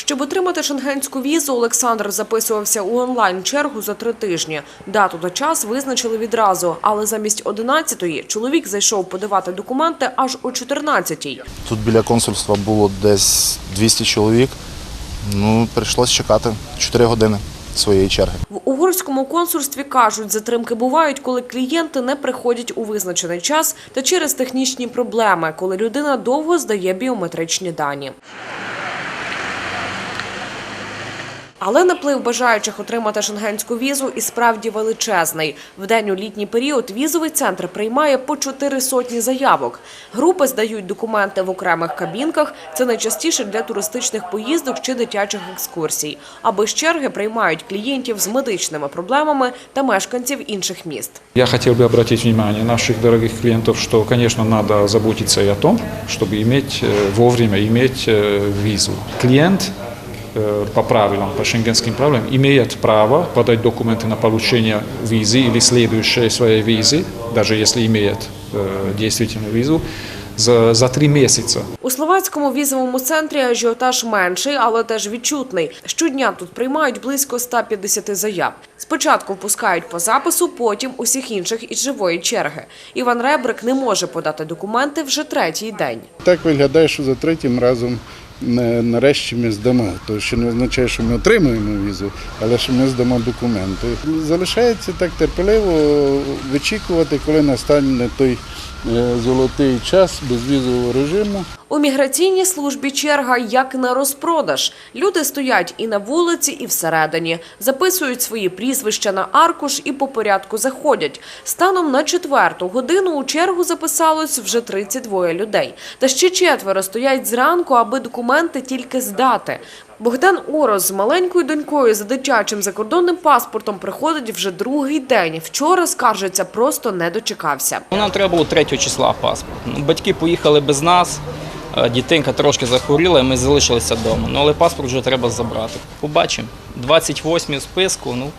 Щоб отримати шенгенську візу, Олександр записувався у онлайн-чергу за три тижні. Дату та час визначили відразу, але замість 11-ї чоловік зайшов подавати документи аж о 14-й. Тут біля консульства було десь 200 чоловік. Ну, прийшлось чекати 4 години своєї черги. В угорському консульстві кажуть, затримки бувають, коли клієнти не приходять у визначений час та через технічні проблеми, коли людина довго здає біометричні дані. Але наплив бажаючих отримати шенгенську візу і справді величезний. В день у літній період візовий центр приймає по чотири сотні заявок. Групи здають документи в окремих кабінках. Це найчастіше для туристичних поїздок чи дитячих екскурсій. А без черги приймають клієнтів з медичними проблемами та мешканців інших міст. Я хотел бы обратить внимание наших дорогих клиентов, что, конечно, надо заботиться и о том, чтобы иметь э, вовремя иметь э, визу. Клиент э, по правилам, по шенгенским правилам, имеет право подать документы на получение визы или следующей своей визы, даже если имеет э, действительную визу, за, за три месяца. У словацькому візовому центрі ажіотаж менший, але теж відчутний. Щодня тут приймають близько 150 заяв. Спочатку впускають по запису, потім усіх інших із живої черги. Іван Ребрик не може подати документи вже третій день. Так виглядає, що за третім разом не- нарешті ми здамо. То ще не означає, що ми отримуємо візу, але що ми здамо документи. Залишається так терпеливо вичікувати, коли настане той е, золотий час безвізового режиму. У міграційній службі черга як на розпродаж. Люди стоять і на вулиці, і всередині. Записують свої прізвища на аркуш і по порядку заходять. Станом на четверту годину у чергу записалось вже 32 людей. Та ще четверо стоять зранку, аби документи тільки здати. Богдан Орос з маленькою донькою за дитячим закордонним паспортом приходить вже другий день. Вчора, скаржиться, просто не дочекався. Нам треба було 3 числа паспорт. Батьки поїхали без нас, дітинка трошки захворіла, і ми залишилися вдома. Ну, але паспорт вже треба забрати. Побачимо. 28 в списку, ну,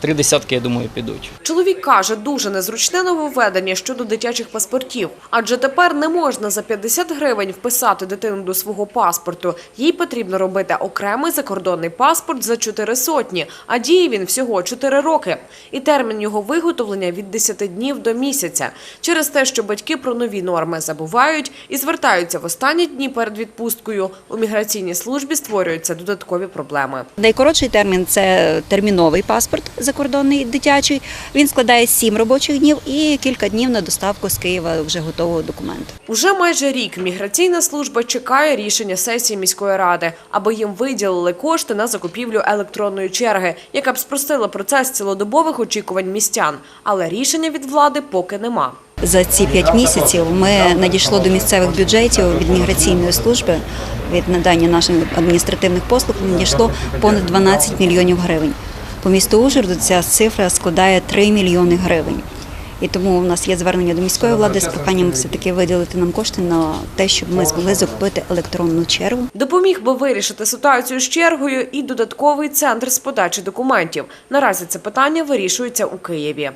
три десятки, я думаю, підуть. Чоловік каже, дуже незручне нововведення щодо дитячих паспортів, адже тепер не можна за 50 гривень вписати дитину до свого паспорту. Їй потрібно робити окремий закордонний паспорт за 4 сотні, а діє він всього 4 роки. І термін його виготовлення від 10 днів до місяця. Через те, що батьки про нові норми забувають і звертаються в останні дні перед відпусткою, у міграційній службі створюються додаткові проблеми. Найкоротший термін це терміновий паспорт закордонний дитячий. Він складає 7 робочих днів і кілька днів на доставку з Києва вже готового документу. Уже майже рік міграційна служба чекає рішення сесії міської ради, аби їм виділили кошти на закупівлю електронної черги, яка б спростила процес цілодобових очікувань містян. Але рішення від влади поки нема. За ці 5 місяців ми надійшло до місцевих бюджетів від міграційної служби від надання наших адміністративних послуг надійшло понад 12 мільйонів гривень. По місту Ужгороду ця цифра складає 3 мільйони гривень. І тому у нас є звернення до міської влади з проханням все таки виділити нам кошти на те, щоб ми змогли закупити електронну чергу. Допоміг би вирішити ситуацію з чергою і додатковий центр з подачі документів. Наразі це питання вирішується у Києві.